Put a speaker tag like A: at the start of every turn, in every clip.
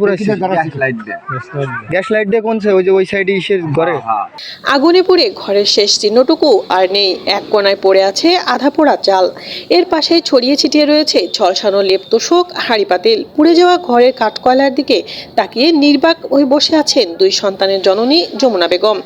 A: পুরাইছে
B: gas light দেয়
A: দিয়ে কোন ওই যে ওই সাইডে ইসের ঘরে।
B: হ্যাঁ।
C: আগুনে পুড়ে ঘরের শেষ চিহ্নটুকু আর নেই। এক কোনায় পড়ে আছে আধা পোড়া চাল এর পাশেই ছড়িয়ে ছিটিয়ে রয়েছে ঝলসানো লেপ তোষক হাঁড়ি পাতিল। পুড়ে যাওয়া ঘরের কাঠকয়লার দিকে তাকিয়ে নির্বাক হয়ে বসে আছেন দুই সন্তানের জননী যমুনা বেগম।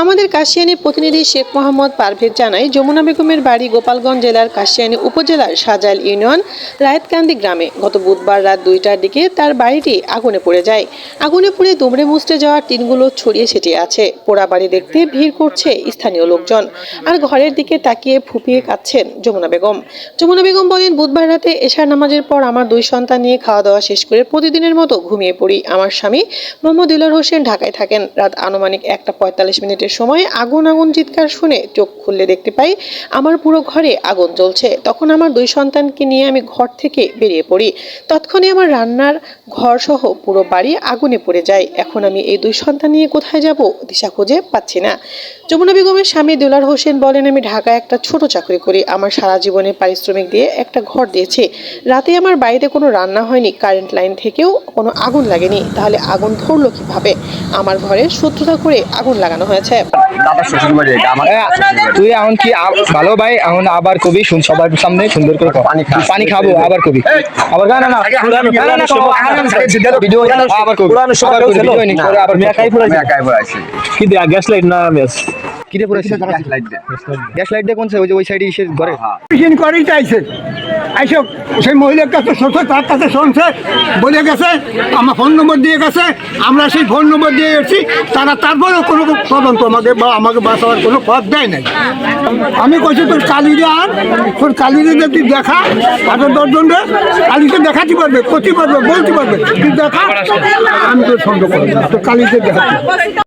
C: আমাদের কাশিয়ানি প্রতিনিধি শেখ মোহাম্মদ পারভেজ জানায় যমুনা বেগমের বাড়ি গোপালগঞ্জ জেলার কাশিয়ানি উপজেলার সাজাইল ইউনিয়ন রায়তকান্দি গ্রামে। গত বুধবার রাত দুইটার দিকে তার বাড়িটি আগুনে পড়ে যায়। আগুনে পুড়ে দুমড়ে মুচড়ে যাওয়ার টিনগুলো ছড়িয়ে ছিটিয়ে আছে। পোড়া বাড়ি দেখতে ভিড় করছে স্থানীয় লোকজন। আর ঘরের দিকে তাকিয়ে ফুপিয়ে কাঁদছেন যমুনা বেগম। যমুনা বেগম বলেন, বুধবার রাতে এশার নামাজের পর আমার দুই সন্তান নিয়ে খাওয়া দাওয়া শেষ করে প্রতিদিনের মতো ঘুমিয়ে পড়ি। আমার স্বামী মোহাম্মদ ইলার হোসেন ঢাকায় থাকেন। রাত আনুমানিক একটা পঁয়তাল্লিশ মিনিটের সময় আগুন আগুন চিৎকার শুনে চোখ খুললে দেখতে পাই, আমার পুরো ঘরে আগুন জ্বলছে। তখন আমার দুই সন্তানকে নিয়ে আমি ঘর থেকে বেরিয়ে পড়ি। তৎক্ষণে আমার রান্নার ঘর সহ পুরো বাড়ি আগুনে পড়ে যায়। এখন আমি এই দুই সন্তান নিয়ে কোথায় যাব? দিশা খুঁজে পাচ্ছি না। যমুনা বেগমের স্বামী দুলার হোসেন বলেন, আমি ঢাকায় একটা ছোট চাকরি করি। আমার সারা জীবনের পারিশ্রমিক দিয়ে একটা ঘর দিয়েছে। রাতে আমার বাড়িতে কোনো রান্না হয়নি, কারেন্ট লাইন থেকেও কোনো আগুন লাগেনি। তাহলে আগুন ধরলো কীভাবে? আমার ঘরে শত্রুতা করে আগুন লাগানো হয়েছে।
B: দাদা শ্বশুর বাড়ি এটা আমার
A: তুই এখন কি ভালো ভাই? এখন আবার কবি শুন সবার সামনে সুন্দর করে
B: পানি
A: পানি খাব আবার কবি। আবার না না ভিডিও আবার কবি। ভিডিও
D: কি দিয়া গ্যাস লাইট না মেস
A: কি দিয়ে পুরাইছে?
B: গ্যাস লাইট দেয়
A: গ্যাস লাইট দিয়ে কোন? ওই যে ওই সাইডে ইসের ঘরে।
B: হ্যাঁ
E: করেই চাইছে। আইসব সেই মহিলার কাছে শুনছে তার কাছে শুনছে, বলে গেছে, আমার ফোন নম্বর দিয়ে গেছে, আমরা সেই ফোন নম্বর দিয়ে এসেছি, তারা তারপরেও কোনো তদন্ত আমাকে বা আমাকে বাঁচাবার কোনো পথ দেয় নাই। আমি কইছি, তোর কালিরে আন, তোর কালিরে যদি দেখা আরও দশজন রে কালিকে দেখাতে পারবে করতে পারবে বলতে পারবে তুই দেখা, আমি তোর সন্দেহ করব তোর কালিকে দেখাতে